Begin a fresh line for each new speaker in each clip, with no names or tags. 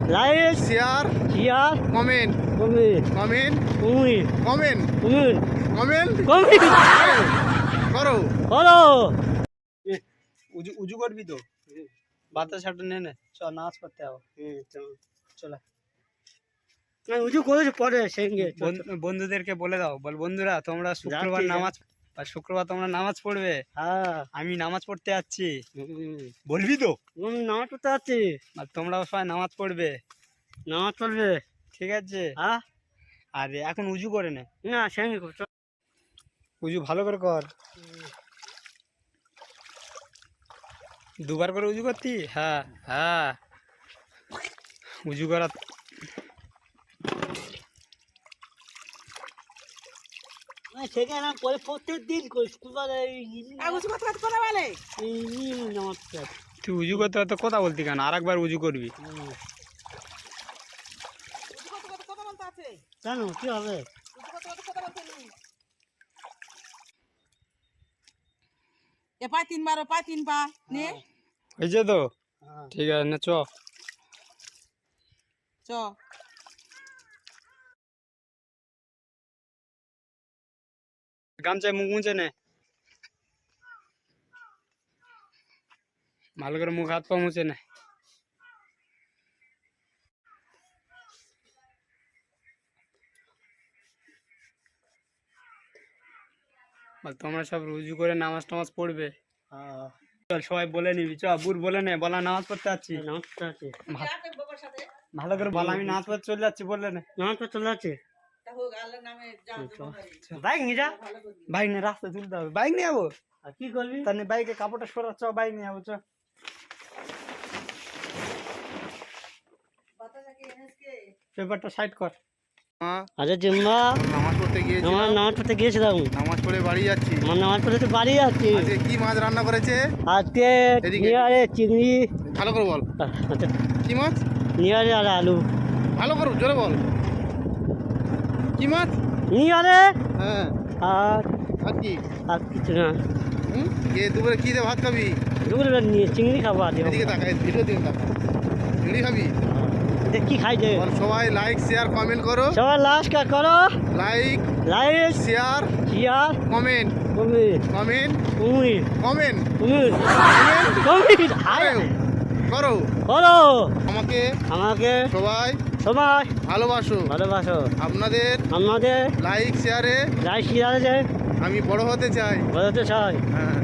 Like
share
share
comment
comment
comment comment
কুমির
comment
কমির
করো।
হলো
উজু উজু করবি তো? বাতাসাটা নে নে চ নাচ করতে হবে। চল।
উঁচু করেছি পরে সঙ্গে
বন্ধু- বন্ধুদেরকে বলে দাও বল বন্ধুরা তোমরা শুক্রবার নামাজ আর শুক্রবার তোমরা নামাজ পড়বে।
হ্যাঁ।
আমি নামাজ পড়তে যাচ্ছি। বলবি তো?
নামাজ পড়তে যাচ্ছি।
আর তোমরাও সবাই নামাজ পড়বে।
নামাজ পড়বে।
ঠিক আছে?
হ্যাঁ।
আর এখন উজু করে নে।
না সঙ্গে করছ
উজু ভালো করে কর। দুবার করে উজু করতি? হ্যাঁ। হ্যাঁ। উজু করা
সেখানে আমি প্রত্যেক দিন করি স্কুল।
তুই উজু করতে হয়তো কথা বলতি কেন? আর একবার উজু করবি।
হুম।
কথা কথা কথা বলতে আছে?
কেন কি হবে?
কথা কথা কথা এ পায় তিনবার ও পায় তিন পা নে।
হয়েছে তো
হ্যাঁ।
ঠিক আছে না চ।
চ।
গামছায় মুখ মুছে নে। ভালো করে মুখ হাত পা মুছে নে। বল, তোমরা সব রুজু করে নামাজ টামাজ পড়বে?
হ্যাঁ।
চল সবাই বলে নিবি। চ বুর বলে নে বলা নামাজ পড়তে যাচ্ছি।
নামাজ পড়তে আছি।
ভালো করে বলা আমি নামাজ পড়তে চলে যাচ্ছি বললে না।
নামাজ পড়তে চলে যাচ্ছে।
তোমার
বাইক নিয়ে যা।
বাইক নিয়ে রাস্তা তুলতে হবে। বাইক নিয়ে যাব?
আর কি করবি?
তাহলে বাইকে কাপড়টা সরা চ বাইক নিয়ে যাব চ। পেপারটা সাইড কর।
আচ্ছা জিম্মা।
নামাজ পড়তে গিয়েছি
আমার নামাজ পড়তে গিয়েছিলাম।
নামাজ পড়ে বাড়ি যাচ্ছি।
আমার নামাজ পড়তে তো বাড়ি যাচ্ছি।
আজকে কি মাছ রান্না করেছে?
আজকে। নিয়ারে চিংড়ি।
ভালো করে বল।
আচ্ছা।
কি মাছ?
নিয়ারে আর আলু।
ভালো করে জোরে বল। কি মাছ?
নিয়ারে
হ্যাঁ।
আর
আর কি?
আর কিছু না।
কে দুপুরে কি দিয়ে ভাত খাবি?
দুপুরে নিয়ে চিংড়ি খাব আজকে।
এদিকে তাকাই ভিডিও দিকে তাকা ভিড়ি খাবি?
এটা কি খাই যে?
সবাই লাইক শেয়ার কমেন্ট করো।
সবাই লাস্ট কাজ করো।
Like
like
share
cheer
comment comment comment comment
কুমির আয়
করো।
করো।
আমাকে
আমাকে
সবাই
সবাই
ভালোবাসো।
ভালোবাসো।
আপনাদের
আমাদের
লাইক শেয়ারে
রাই শিয়ারে
আমি বড় হতে চাই।
বলতে চাই।
হ্যাঁ।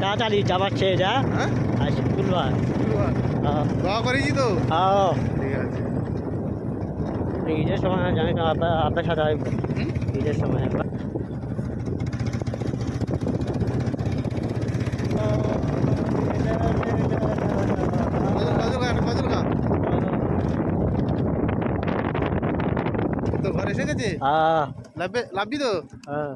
তাড়াতাড়ি যাবার ছেড়ে যা।
হ্যাঁ?
আচ্ছা ফুলবার
দোয়া করেছি তো?
আও
ঠিক আছে।
ঈদের সময় জানি আব্বার সাথে? ঈদের সময়
তো ঘরে এসে গেছে?
আহ
লাভবে লাভবি তো?
আহ